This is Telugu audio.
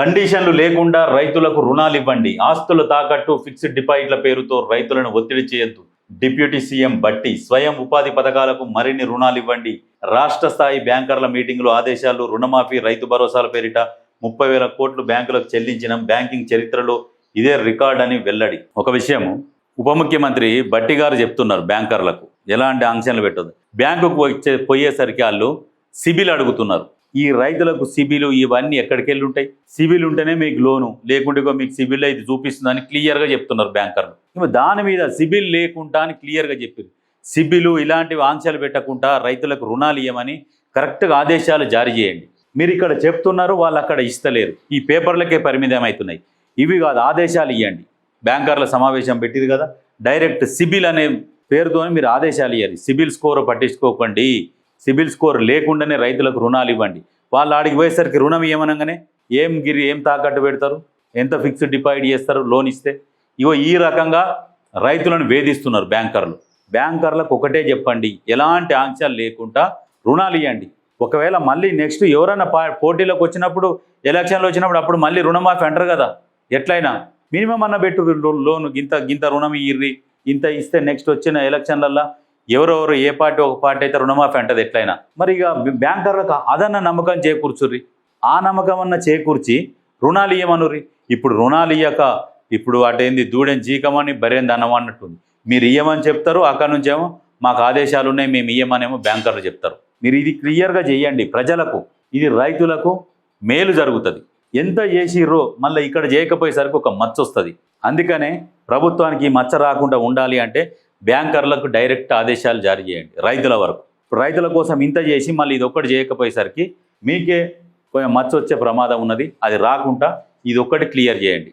కండిషన్లు లేకుండా రైతులకు రుణాలు ఇవ్వండి. ఆస్తుల తాకట్టు ఫిక్స్డ్ డిపాజిట్ల పేరుతో రైతులను ఒత్తిడి చేయొద్దు. డిప్యూటీ సీఎం బట్టి స్వయం ఉపాధి పథకాలకు మరిన్ని రుణాలు ఇవ్వండి. రాష్ట్ర స్థాయి బ్యాంకర్ల మీటింగులు ఆదేశాలు రుణమాఫీ రైతు భరోసాల పేరిట ముప్పై వేల కోట్లు బ్యాంకులకు చెల్లించిన. బ్యాంకింగ్ చరిత్రలో ఇదే రికార్డ్ అని వెల్లడి. ఒక విషయము ఉప ముఖ్యమంత్రి బట్టి గారు చెప్తున్నారు బ్యాంకర్లకు. ఎలాంటి ఆంక్షలు పెట్టదు బ్యాంకుకు వచ్చే పోయేసరికి వాళ్ళు సిబిల్ అడుగుతున్నారు. ఈ రైతులకు సిబిలు ఇవన్నీ ఎక్కడికి వెళ్ళి ఉంటాయి సిబిల్ ఉంటేనే మీకు లోను. లేకుంటే మీకు సిబిల్ ఇది చూపిస్తుందని క్లియర్గా చెప్తున్నారు బ్యాంకర్లు. ఇక దాని మీద సిబిల్ లేకుండా అని క్లియర్గా చెప్పారు. సిబిలు ఇలాంటివి ఆంక్షలు పెట్టకుండా రైతులకు రుణాలు ఇవ్వమని కరెక్ట్గా ఆదేశాలు జారీ చేయండి. మీరు ఇక్కడ చెప్తున్నారు వాళ్ళు అక్కడ ఇస్తలేరు. ఈ పేపర్లకే పరిమితం అవుతున్నాయి ఇవి కాదు ఆదేశాలు ఇవ్వండి బ్యాంకర్ల సమావేశం పెట్టింది కదా డైరెక్ట్ సిబిల్ అనే పేరుతో మీరు ఆదేశాలు ఇవ్వాలి సిబిల్ స్కోర్ పట్టించుకోకండి. సిబిల్ స్కోర్ లేకుండానే రైతులకు రుణాలు ఇవ్వండి. వాళ్ళు ఆడికి పోయేసరికి రుణం ఏమనగానే ఏం గిరి ఏం తాకట్టు పెడతారు? ఎంత ఫిక్స్డ్ డిపాజిట్ చేస్తారు లోన్ ఇస్తే? ఇగో ఈ రకంగా రైతులను వేధిస్తున్నారు బ్యాంకర్లు. బ్యాంకర్లకు ఒకటే చెప్పండి ఎలాంటి ఆంక్షలు లేకుండా రుణాలు ఇవ్వండి ఒకవేళ మళ్ళీ నెక్స్ట్ ఎవరైనా పా పోటీలోకి వచ్చినప్పుడు ఎలక్షన్లు వచ్చినప్పుడు అప్పుడు మళ్ళీ రుణమాఫీ అంటారు కదా. ఎట్లయినా మినిమం అన్న పెట్టు లోన్ గింత గింత రుణం ఇర్రి ఇంత ఇస్తే నెక్స్ట్ వచ్చిన ఎలక్షన్లల్లో ఎవరెవరు ఏ పార్టీ ఒక పార్టీ అయితే రుణమాఫీ అంటది ఎట్లయినా. మరి ఇక బ్యాంకర్లకు అదన్న నమ్మకం చేకూర్చుర్రి. ఆ నమ్మకం అన్న చేకూర్చి రుణాలు ఇయ్యమనుర్రి. ఇప్పుడు రుణాలు ఇయ్యక ఇప్పుడు అటేంది దూడెం జీకమని బరేంది అన్నం అన్నట్టుంది. మీరు ఇయ్యమని చెప్తారు అక్కడ నుంచేమో మాకు ఆదేశాలు ఉన్నాయి మేము ఇయ్యమనేమో బ్యాంకర్లు చెప్తారు. మీరు ఇది క్లియర్గా చేయండి ప్రజలకు ఇది రైతులకు మేలు జరుగుతుంది. ఎంత చేసిర్రో మళ్ళీ ఇక్కడ చేయకపోయేసరికి ఒక మచ్చ వస్తుంది అందుకనే ప్రభుత్వానికి మచ్చ రాకుండా ఉండాలి అంటే బ్యాంకర్లకు డైరెక్ట్ ఆదేశాలు జారీ చేయండి రైతుల వరకు. రైతుల కోసం ఇంత చేసి మళ్ళీ ఇది ఒక్కటి చేయకపోయేసరికి మీకే కొంచెం మచ్చ వచ్చే ప్రమాదం ఉన్నది. అది రాకుండా ఇది ఒక్కటి క్లియర్ చేయండి.